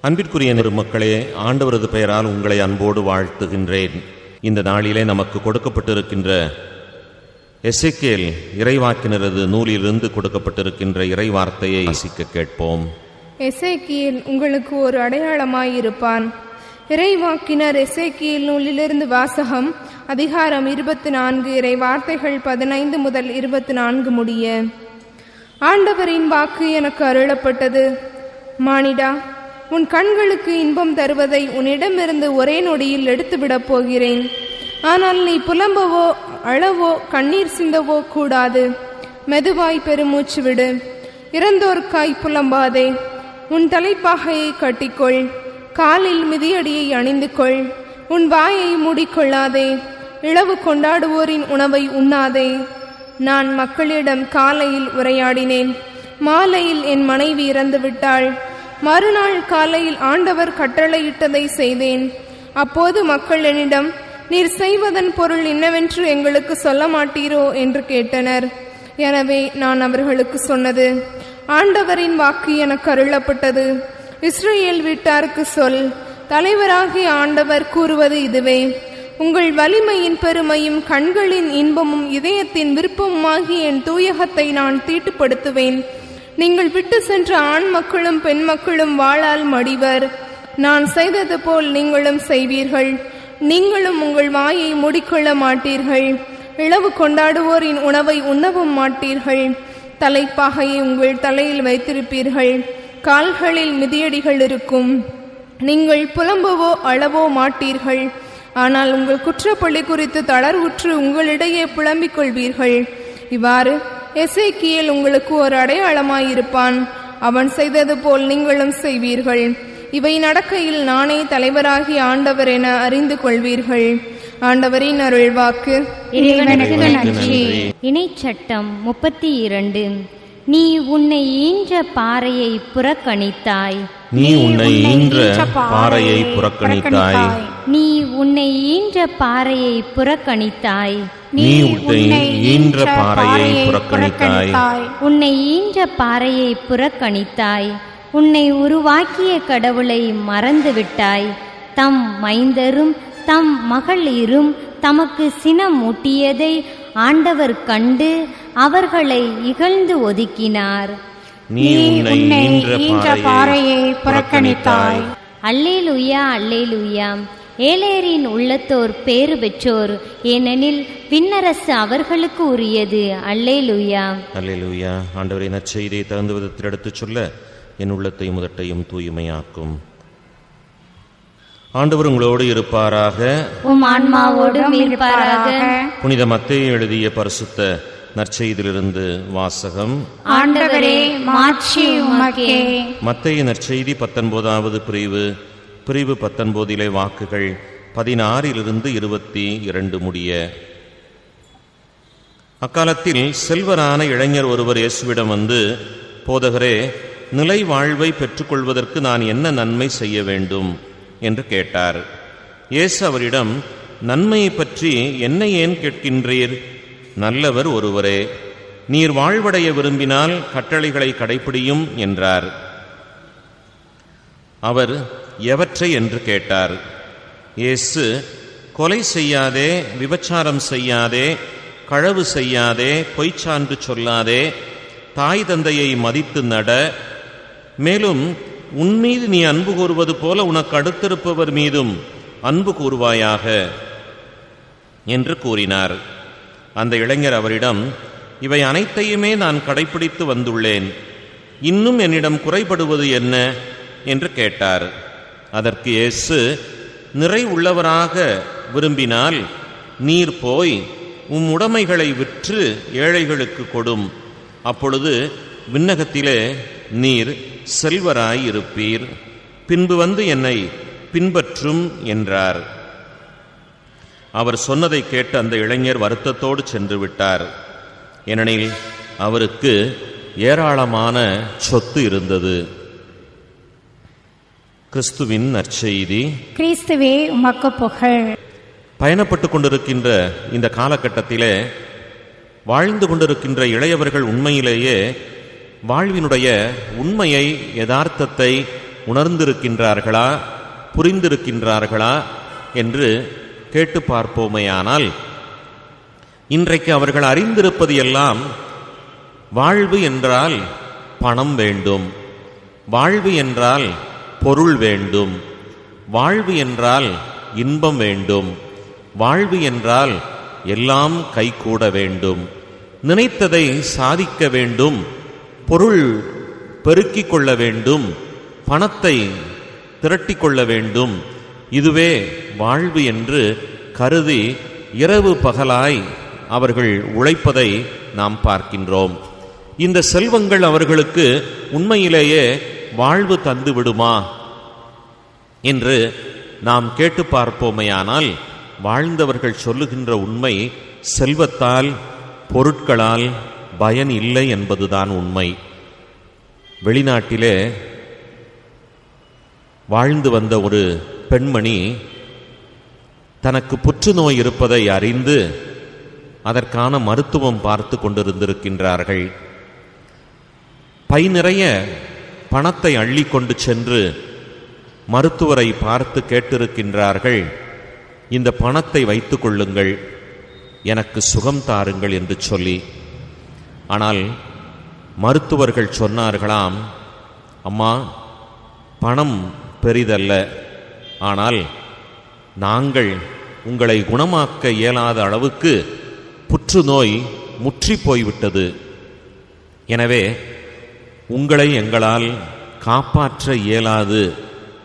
அன்பிற்குரிய மக்களே ஆண்டவரது பெயரால் உங்களை அன்போடு வாழ்த்துகின்றேன். இந்த நாளிலே நமக்கு கொடுக்கப்பட்டிருக்கின்ற எசைக்கேல் இறைவாக்கினரது நூலிலிருந்து கொடுக்கப்பட்டிருக்கின்ற இறைவார்த்தையை வாசிக்க கேட்போம். எசைக்கியல் உங்களுக்கு ஒரு அடையாளமாயிருப்பான். இறைவாக்கினர் எசைக்கியல் நூலிலிருந்து வாசகம் அதிகாரம் இருபத்தி நான்கு இறை வார்த்தைகள் பதினைந்து முதல் இருபத்தி நான்கு முடிய. ஆண்டவரின் வாக்கு எனக்கு அருளப்பட்டது. மானிடா உன் கண்களுக்கு இன்பம் தருவதை உன்னிடமிருந்து ஒரே நொடியில் எடுத்துவிடப் போகிறேன். ஆனால் நீ புலம்பவோ அழவோ கண்ணீர் சிந்தவோ கூடாது. மெதுவாய் பெருமூச்சு விடு. இறந்தோர்க்காய் புலம்பாதே. உன் தலைப்பாகையை கட்டிக்கொள். காலில் மிதியடியை அணிந்து கொள் உன் வாயை மூடிக்கொள்ளாதே. இளவு கொண்டாடுவோரின் உணவை உண்ணாதே. நான் மக்களிடம் காலையில் உரையாடினேன். மாலையில் என் மனைவி இறந்துவிட்டாள். மறுநாள் காலையில் ஆண்டவர் கட்டளையிட்டதை செய்தேன். அப்போது மக்கள் என்னிடம் நீர் செய்வதன் பொருள் என்னவென்று எங்களுக்கு சொல்ல மாட்டீரோ? என்று கேட்டனர். எனவே நான் அவர்களுக்கு சொன்னது ஆண்டவரின் வாக்கு எனக்கு அருளப்பட்டது. இஸ்ரேல் வீட்டாருக்கு சொல் தலைவராகிய ஆண்டவர் கூறுவது இதுவே. உங்கள் வலிமையின் பெருமையும் கண்களின் இன்பமும் இதயத்தின் விருப்பமுமாகிய என் தூயகத்தை நான் தீட்டுப்படுத்துவேன். நீங்கள் விட்டு சென்ற ஆண் மக்களும் பெண் மக்களும் வாழால் மடிவர். நான் செய்தது போல் நீங்களும் செய்வீர்கள். நீங்களும் உங்கள் வாயை மூடிக்கொள்ள மாட்டீர்கள். இளவு கொண்டாடுவோரின் உணவை உண்ணவும் மாட்டீர்கள். தலைப்பாகையை உங்கள் தலையில் வைத்திருப்பீர்கள். கால்களில் மிதியடிகள் இருக்கும். நீங்கள் புலம்பவோ அளவோ மாட்டீர்கள். ஆனால் உங்கள் குற்றப்பள்ளி குறித்து தளர்வுற்று உங்களிடையே புலம்பிக் கொள்வீர்கள். இவ்வாறு எசேக்கியேல் உங்களுக்கு ஒரு அடையாளமாயிருப்பான் அவன் செய்தது போல் நீங்களும் செய்வீர்கள். இவை நடக்கையில் நானே தலைவராகி ஆண்டவர் என அறிந்து கொள்வீர்கள். ஆண்டவரின் அருள்வாக்கு. இணைச்சட்டம் முப்பத்தி இரண்டு நீ உன்னை ஈன்ற பாறையை புறக்கணித்தாய். நீ உன்னை ஈன்ற பாறையை புறக்கணித்தாய். நீ உன்னை ஈன்ற பாறையை புறக்கணித்தாய். நீ உன்னை ஈன்ற பாறையை புறக்கணித்தாய். உன்னை ஈன்ற பாறையை புறக்கணித்தாய். உன்னை உருவாக்கிய கடவுளை மறந்துவிட்டாய். தம் மைந்தரும் தம் மகளிரும் தமக்கு சினம் மூட்டியதை ஆண்டவர் கண்டு அவர்களை இகழ்ந்து ஒதுக்கினார். நீ உன்னை ஈன்ற பாறையை புறக்கணித்தாய். அல்லேலுயா அல்லேலுயா. ஏலேரின் உள்ளத்தோர் பேறு பெற்றோர் ஏனெனில் விண்ணரசு அவர்களுக்கு உரியது. அல்லேலுயா. அல்லேலூயா. ஆண்டவரை நற்செய்தியை தகுந்த விதத்தில் எடுத்துச் சொல்ல என் உள்ளத்தையும் முதட்டையும் தூய்மையாக்கும். ஆண்டவர் உங்களோடு இருப்பாராக. உம் ஆன்மாவோடும் இருப்பாராக. புனித மத்தேயு எழுதிய பரிசுத்த நற்செய்தியிலிருந்து வாசகம். ஆண்டவரே உமக்கே. மத்தேயு நற்செய்தி பத்தொன்பதாவது பிரிவு பிரிவு பத்தொன்பதிலே வாக்குகள் பதினாறிலிருந்து இருபத்தி இரண்டு முடிய. அக்காலத்தில் செல்வரான இளைஞர் ஒருவர் இயேசுவிடம் வந்து போதகரே நிலை வாழ்வை பெற்றுக்கொள்வதற்கு நான் என்ன நன்மை செய்ய வேண்டும்? என்று கேட்டார். இயேசு அவரிடம் நன்மையை பற்றி என்ன ஏன் கேட்கின்றீர்? நல்லவர் ஒருவரே நீர் வாழ்வடைய விரும்பினால் கட்டளைகளை கடைப்பிடியும் என்றார். அவர் எவற்றை என்று கேட்டார். இயேசு கொலை செய்யாதே விபச்சாரம் செய்யாதே களவு செய்யாதே பொய்ச்சான்று சொல்லாதே தாய் தந்தையை மதித்து நட. மேலும் உன்மீது நீ அன்பு கூறுவது போல உனக்கு அடுத்திருப்பவர் மீதும் அன்பு கூறுவாயாக. என்று கூறினார். அந்த இளைஞர் அவரிடம் இவை அனைத்தையுமே நான் கடைப்பிடித்து வந்துள்ளேன். இன்னும் என்னிடம் குறைபடுவது என்ன? என்று கேட்டார். அதற்கு இயேசு நிறை உள்ளவராக விரும்பினால் நீர் போய் உம் உடைமைகளை விற்று ஏழைகளுக்கு கொடும். அப்பொழுது விண்ணகத்திலே நீர் செல்வராயிருப்பீர் பின்பு வந்து என்னை பின்பற்றும் என்றார். அவர் சொன்னதை கேட்டு அந்த இளைஞர் வருத்தத்தோடு சென்று விட்டார். ஏனெனில் அவருக்கு ஏராளமான சொத்து இருந்தது. கிறிஸ்துவின் நற்செய்தி. கிறிஸ்துவே உமக்கு புகழ். பயணப்பட்டு கொண்டிருக்கின்ற இந்த காலகட்டத்திலே வாழ்ந்து கொண்டிருக்கின்ற இளையவர்கள் உண்மையிலேயே வாழ்வினுடைய உண்மையை யதார்த்தத்தை உணர்ந்திருக்கின்றார்களா புரிந்திருக்கின்றார்களா என்று கேட்டு பார்ப்போமேயானால் இன்றைக்கு அவர்கள் அறிந்திருப்பது எல்லாம் வாழ்வு என்றால் பணம் வேண்டும். வாழ்வு என்றால் பொருள் வேண்டும். வாழ்வு என்றால் இன்பம் வேண்டும். வாழ்வு என்றால் எல்லாம் கைகூட வேண்டும். நினைத்ததை சாதிக்க வேண்டும். பொருள் பெருக்கிக் கொள்ள வேண்டும். பணத்தை திரட்டிக் கொள்ள வேண்டும். இதுவே வாழ்வு என்று கருதி இரவு பகலாய் அவர்கள் உழைப்பதை நாம் பார்க்கின்றோம். இந்த செல்வங்கள் அவர்களுக்கு உண்மையிலேயே வாழ்வு தந்து விடுமா? என்று நாம் கேட்டு பார்ப்போமேயானால் வாழ்ந்தவர்கள் சொல்லுகின்ற உண்மை செல்வத்தால் பொருட்களால் பயன் இல்லை என்பதுதான் உண்மை. வெளிநாட்டிலே வாழ்ந்து வந்த ஒரு பெண்மணி தனக்கு புற்றுநோய் இருப்பதை அறிந்து அதற்கான மருத்துவம் பார்த்து கொண்டிருந்திருக்கின்றார்கள். பை நிறைய பணத்தை அள்ளி கொண்டு சென்று மருத்துவரை பார்த்து கேட்டிருக்கின்றார்கள் இந்த பணத்தை வைத்துக் கொள்ளுங்கள் எனக்கு சுகம் தாருங்கள் என்று சொல்லி. ஆனால் மருத்துவர்கள் சொன்னார்களாம் அம்மா பணம் பெரிதல்ல ஆனால் நாங்கள் உங்களை குணமாக்க இயலாத அளவுக்கு புற்றுநோய் முற்றி போய்விட்டது. எனவே உங்களை எங்களால் காப்பாற்ற இயலாது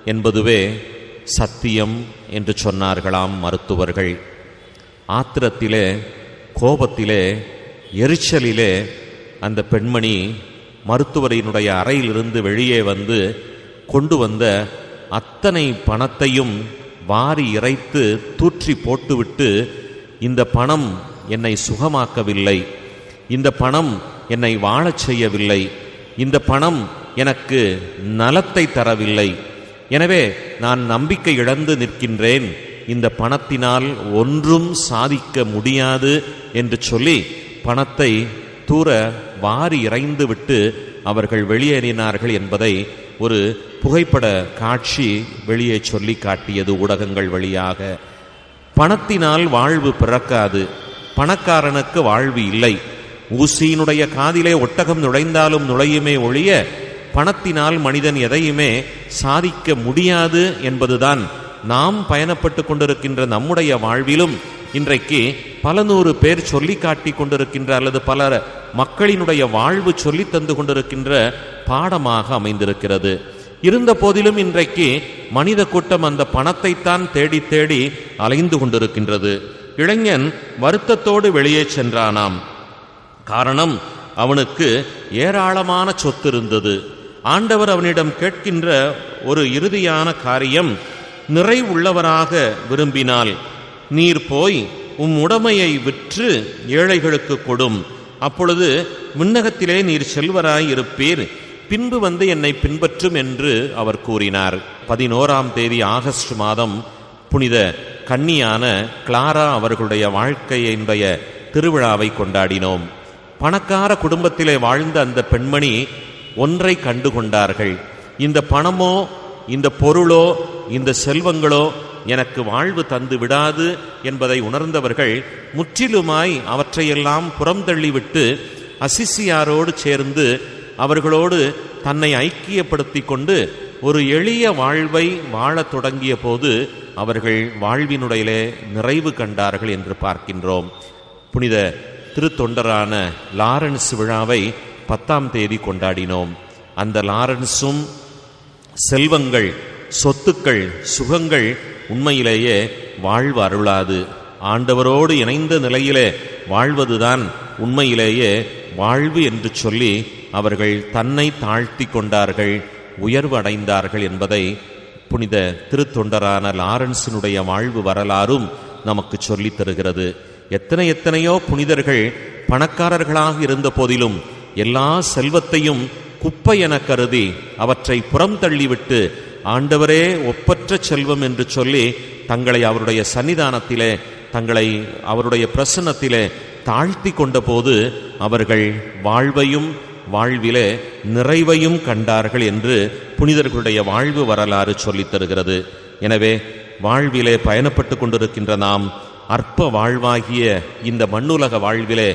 என்பதுவே சத்தியம் என்று சொன்னார்களாம் மருத்துவர்கள். ஆத்திரத்திலே கோபத்திலே எரிச்சலிலே அந்த பெண்மணி மருத்துவரினுடைய அறையிலிருந்து வெளியே வந்து கொண்டு வந்த அத்தனை பணத்தையும் வாரி இறைத்து தூற்றி போட்டுவிட்டு இந்த பணம் என்னை சுகமாக்கவில்லை. இந்த பணம் என்னை வாழச் செய்யவில்லை. இந்த பணம் எனக்கு நலத்தை தரவில்லை. எனவே நான் நம்பிக்கை இழந்து நிற்கின்றேன். இந்த பணத்தினால் ஒன்றும் சாதிக்க முடியாது என்று சொல்லி பணத்தை தூர வாரி இறைந்து விட்டு அவர்கள் வெளியேறினார்கள் என்பதை ஒரு புகைப்பட காட்சி வெளியே சொல்லி காட்டியது ஊடகங்கள் வழியாக. பணத்தினால் வாழ்வு பிறக்காது. பணக்காரனுக்கு வாழ்வு இல்லை. ஊசியினுடைய காதிலே ஒட்டகம் நுழைந்தாலும் நுழையுமே ஒழிய பணத்தினால் மனிதன் எதையுமே சாதிக்க முடியாது என்பதுதான் நாம் பயணப்பட்டு கொண்டிருக்கின்ற நம்முடைய வாழ்விலும். இன்றைக்கு பல நூறு பேர் சொல்லி காட்டி கொண்டிருக்கின்ற அல்லது பல மக்களினுடைய வாழ்வு சொல்லி தந்து கொண்டிருக்கின்ற பாடமாக அமைந்திருக்கிறது. இருந்த போதிலும் இன்றைக்கு மனித கூட்டம் அந்த பணத்தைத்தான் தேடி தேடி அலைந்து கொண்டிருக்கின்றது. இளைஞன் வருத்தத்தோடு வெளியே சென்றானாம். காரணம் அவனுக்கு ஏராளமான சொத்து இருந்தது ஆண்டவர் அவனிடம் கேட்கின்ற ஒரு இறுதியான காரியம் நிறைவுள்ளவராக விரும்பினால் நீர் போய் உம் உடமையை விற்று ஏழைகளுக்கு கொடும். அப்பொழுது விண்ணகத்திலே நீர் செல்வராய் இருப்பீர். பின்பு வந்து என்னை பின்பற்றும் என்று அவர் கூறினார். பதினோராம் தேதி ஆகஸ்ட் மாதம் புனித கன்னியான கிளாரா அவர்களுடைய வாழ்க்கையினுடைய திருவிழாவை கொண்டாடினோம். பணக்கார குடும்பத்திலே வாழ்ந்த அந்த பெண்மணி ஒன்றை கண்டு கொண்டார்கள் இந்த பணமோ இந்த பொருளோ இந்த செல்வங்களோ எனக்கு வாழ்வு தந்து விடாது என்பதை உணர்ந்தவர்கள் முற்றிலுமாய் அவற்றையெல்லாம் புறந்தள்ளிவிட்டு அசிசியாரோடு சேர்ந்து அவர்களோடு தன்னை ஐக்கியப்படுத்தி கொண்டு ஒரு எளிய வாழ்வை வாழத் தொடங்கிய போது அவர்கள் வாழ்வினுடையிலே நிறைவு கண்டார்கள் என்று பார்க்கின்றோம். புனித திருத்தொண்டரான லாரன்ஸ் விழாவை பத்தாம் தேதி கொண்டாடினோம். அந்த லாரன்ஸும் செல்வங்கள் சொத்துக்கள் சுகங்கள் உண்மையிலேயே வாழ்வு அருளாது. ஆண்டவரோடு இணைந்த நிலையிலே வாழ்வதுதான் உண்மையிலேயே வாழ்வு என்று சொல்லி அவர்கள் தன்னை தாழ்த்தி கொண்டார்கள் உயர்வு அடைந்தார்கள் என்பதை புனித திருத்தொண்டரான லாரன்ஸினுடைய வாழ்வு வரலாறும் நமக்கு சொல்லித் தருகிறது. எத்தனை எத்தனையோ புனிதர்கள் பணக்காரர்களாக இருந்த போதிலும் எல்லா செல்வத்தையும் குப்பை என கருதி அவற்றை புறம் தள்ளிவிட்டு ஆண்டவரே ஒப்பற்ற செல்வம் என்று சொல்லி தங்களை அவருடைய சன்னிதானத்திலே தங்களை அவருடைய பிரசன்னத்திலே தாழ்த்தி கொண்டபோது அவர்கள் வாழ்வையும் வாழ்விலே நிறைவையும் கண்டார்கள் என்று புனிதர்களுடைய வாழ்வு வரலாறு சொல்லித் தருகிறது. எனவே வாழ்விலே பயணப்பட்டு கொண்டிருக்கின்ற நாம் அற்ப வாழ்வாகிய இந்த மண்ணுலக வாழ்விலே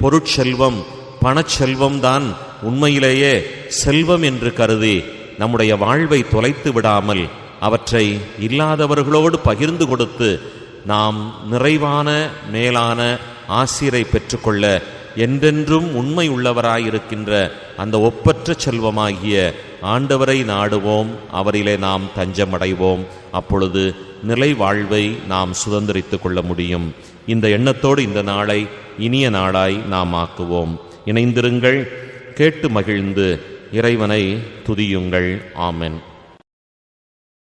பொருட்செல்வம் பணச்செல்வம் தான் உண்மையிலேயே செல்வம் என்று கருதி நம்முடைய வாழ்வை தொலைத்து விடாமல் அவற்றை இல்லாதவர்களோடு பகிர்ந்து கொடுத்து நாம் நிறைவான மேலான ஆசிரை பெற்றுக்கொள்ள என்றென்றும் உண்மை உள்ளவராயிருக்கின்ற அந்த ஒப்பற்ற செல்வமாகிய ஆண்டவரை நாடுவோம் அவரிலே நாம் தஞ்சமடைவோம். அப்பொழுது நிலை வாழ்வை நாம் சுதந்திரித்துக் கொள்ள முடியும். இந்த எண்ணத்தோடு இந்த நாளை இனிய நாளாய் நாம் ஆக்குவோம். இணைந்திருங்கள். கேட்டு மகிழ்ந்து இறைவனை துதியுங்கள். ஆமென்.